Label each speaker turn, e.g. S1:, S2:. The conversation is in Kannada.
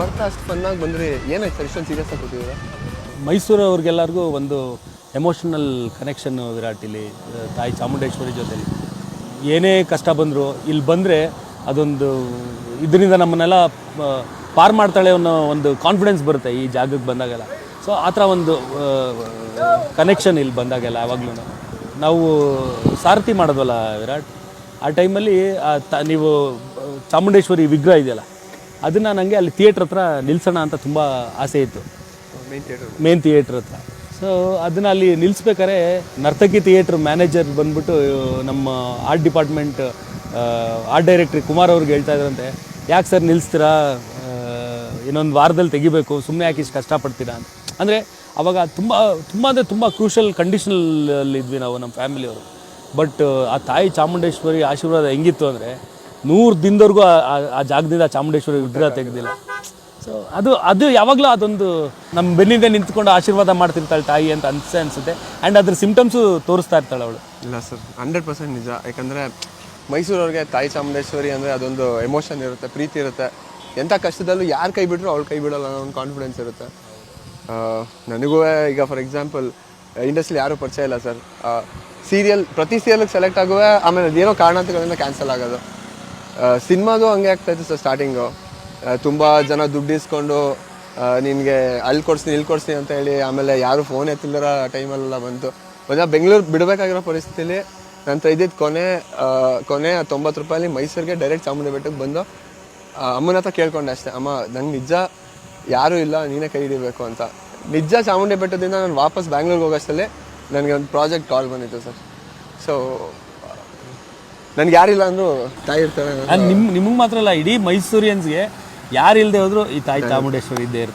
S1: ಚೆನ್ನಾಗಿ ಬಂದ್ರಿ ಏನಾಯ್ತು ಸರ್ ಇಷ್ಟೊಂದು ಸೀರಿಯಸ್ ಆಗಿ ಕೊಟ್ಟಿದ್ದೀರಾ?
S2: ಮೈಸೂರು ಅವ್ರಿಗೆಲ್ಲರಿಗೂ ಒಂದು ಎಮೋಷನಲ್ ಕನೆಕ್ಷನ್ ವಿರಾಟ್ ಇಲ್ಲಿ ತಾಯಿ ಚಾಮುಂಡೇಶ್ವರಿ ಜೊತೆಲಿ. ಏನೇ ಕಷ್ಟ ಬಂದರೂ ಇಲ್ಲಿ ಬಂದರೆ ಅದೊಂದು ಇದರಿಂದ ನಮ್ಮನ್ನೆಲ್ಲ ಪಾರ್ ಮಾಡ್ತಾಳೆ ಅನ್ನೋ ಒಂದು ಕಾನ್ಫಿಡೆನ್ಸ್ ಬರುತ್ತೆ ಈ ಜಾಗಕ್ಕೆ ಬಂದಾಗೆಲ್ಲ. ಸೊ ಆ ಥರ ಒಂದು ಕನೆಕ್ಷನ್ ಇಲ್ಲಿ ಬಂದಾಗೆಲ್ಲ ಯಾವಾಗಲೂ ನಾವು ಸಾರಥಿ ಮಾಡೋದಲ್ಲ ವಿರಾಟ್, ಆ ಟೈಮಲ್ಲಿ ನೀವು ಚಾಮುಂಡೇಶ್ವರಿ ವಿಗ್ರಹ ಇದೆಯಲ್ಲ ಅದನ್ನು ನನಗೆ ಅಲ್ಲಿ ಥಿಯೇಟ್ರ್ ಹತ್ರ ನಿಲ್ಲಿಸೋಣ ಅಂತ ತುಂಬ ಆಸೆ ಇತ್ತು.
S1: ಮೇನ್ ಥಿಯೇಟರ್
S2: ಹತ್ರ. ಸೊ ಅದನ್ನು ಅಲ್ಲಿ ನಿಲ್ಲಿಸ್ಬೇಕಾದ್ರೆ ನರ್ತಕಿ ಥಿಯೇಟ್ರ್ ಮ್ಯಾನೇಜರ್ ಬಂದ್ಬಿಟ್ಟು ನಮ್ಮ art department art director Kumar ಅವ್ರಿಗೆ ಹೇಳ್ತಾ ಇದ್ರಂತೆ ಯಾಕೆ ಸರ್ ನಿಲ್ಲಿಸ್ತೀರಾ ಇನ್ನೊಂದು ವಾರದಲ್ಲಿ ತೆಗಿಬೇಕು ಸುಮ್ಮನೆ ಯಾಕೆ ಇಷ್ಟು ಕಷ್ಟಪಡ್ತೀರಾ? ಅಂತ. ಅಂದರೆ ಅವಾಗ ತುಂಬ ತುಂಬ ಅಂದರೆ ತುಂಬ ಕ್ರೂಷಲ್ ಕಂಡೀಷನಲ್ಲಿ ಇದ್ವಿ ನಾವು ನಮ್ಮ ಫ್ಯಾಮಿಲಿಯವರು ಬಟ್ ಆ ತಾಯಿ ಚಾಮುಂಡೇಶ್ವರಿ ಆಶೀರ್ವಾದ ಹೆಂಗಿತ್ತು ಅಂದರೆ ನೂರು ದಿನದವರೆಗೂ ಆ- ಜಾಗದಿಂದ ಚಾಮುಂಡೇಶ್ವರಿ ವಿಗ್ರಹ ತೆಗೆದಿಲ್ಲ. ಸೊ ಅದು ಅದು ಯಾವಾಗಲೂ ಅದೊಂದು ನಮ್ಮ ಬೆನ್ನಿಂದ ನಿಂತ್ಕೊಂಡು ಆಶೀರ್ವಾದ ಮಾಡ್ತಿರ್ತಾಳೆ ತಾಯಿ ಅಂತ ಅನ್ಸೆ ಅನಿಸುತ್ತೆ. ಆ್ಯಂಡ್ ಅದ್ರ ಸಿಂಪ್ಟಮ್ಸು ತೋರಿಸ್ತಾ ಇರ್ತಾಳೆ ಅವಳು.
S1: ಇಲ್ಲ ಸರ್ ಹಂಡ್ರೆಡ್ ಪರ್ಸೆಂಟ್ ನಿಜ. ಯಾಕಂದರೆ ಮೈಸೂರವ್ರಿಗೆ ತಾಯಿ ಚಾಮುಂಡೇಶ್ವರಿ ಅಂದರೆ ಅದೊಂದು ಎಮೋಷನ್ ಇರುತ್ತೆ, ಪ್ರೀತಿ ಇರುತ್ತೆ. ಎಂಥ ಕಷ್ಟದಲ್ಲೂ ಯಾರು ಕೈ ಬಿಟ್ಟರು ಅವ್ಳು ಕೈ ಬಿಡಲ್ಲ ಅನ್ನೋ ಒಂದು ಕಾನ್ಫಿಡೆನ್ಸ್ ಇರುತ್ತೆ. ನನಗೂ ಈಗ ಫಾರ್ ಎಕ್ಸಾಂಪಲ್ ಇಂಡಸ್ಟ್ರಿ ಯಾರೂ ಪರಿಚಯ ಇಲ್ಲ ಸರ್. ಸೀರಿಯಲ್ ಪ್ರತಿ ಸೀರಿಯಲ್ಗೆ ಸೆಲೆಕ್ಟ್ ಆಗುವೆ, ಆಮೇಲೆ ಅದೇನೋ ಕಾರಣಾಂತಗಳಿಂದ ಕ್ಯಾನ್ಸಲ್ ಆಗೋದು. ಸಿನಿಮಾದು ಹಂಗೆ ಆಗ್ತಾಯಿತ್ತು ಸರ್ ಸ್ಟಾರ್ಟಿಂಗು ತುಂಬ ಜನ ದುಡ್ಡು ಇಸ್ಕೊಂಡು ನಿನಗೆ ಅಲ್ಲಿ ಕೊಡ್ಸ್ತೀನಿ, ಇಲ್ಲಿ ಕೊಡ್ಸ್ತೀನಿ ಅಂತ ಹೇಳಿ ಆಮೇಲೆ ಯಾರು ಫೋನ್ ಎತ್ತಿಲ್ಲರ ಟೈಮಲ್ಲೆಲ್ಲ ಬಂತು. ಒಂದು ಬೆಂಗಳೂರು ಬಿಡಬೇಕಾಗಿರೋ ಪರಿಸ್ಥಿತಿಲಿ ನಂತರ ಇದ್ದಿದ್ದು ಕೊನೆ ಕೊನೆ ತೊಂಬತ್ತು ರೂಪಾಯಲ್ಲಿ ಮೈಸೂರಿಗೆ ಡೈರೆಕ್ಟ್ ಚಾಮುಂಡಿ ಬೆಟ್ಟಕ್ಕೆ ಬಂದು ಅಮ್ಮನ ಹತ್ರ ಕೇಳ್ಕೊಂಡೆ ಅಷ್ಟೇ, ಅಮ್ಮ, ನಂಗೆ ನಿಜ ಯಾರೂ ಇಲ್ಲ, ನೀನೇ ಕೈ ಹಿಡಿಬೇಕು ಅಂತ. ನಿಜ ಚಾಮುಂಡಿ ಬೆಟ್ಟದಿಂದ ನಾನು ವಾಪಸ್ ಬ್ಯಾಂಗ್ಳೂರ್ಗೆ ಹೋಗೋಷ್ಟಲ್ಲೇ ನನಗೆ ಒಂದು ಪ್ರಾಜೆಕ್ಟ್ ಕಾಲ್ ಬಂದಿತ್ತು ಸರ್. ಸೊ ನನಗೆ ಯಾರಿಲ್ಲ ಅಂದ್ರು ತಾಯಿ ಇರ್ತಾರೆ.
S2: ನಾನು ನಿಮ್ಮ ನಿಮಗೆ ಮಾತ್ರ ಅಲ್ಲ ಇಡೀ ಮೈಸೂರಿಯನ್ಸ್ಗೆ ಯಾರು ಇಲ್ಲದೆ ಹೋದ್ರು ಈ ತಾಯಿ. ಚಾಮುಂಡೇಶ್ವರಿ ಇದ್ದೇ ಇರ್ತಾರೆ.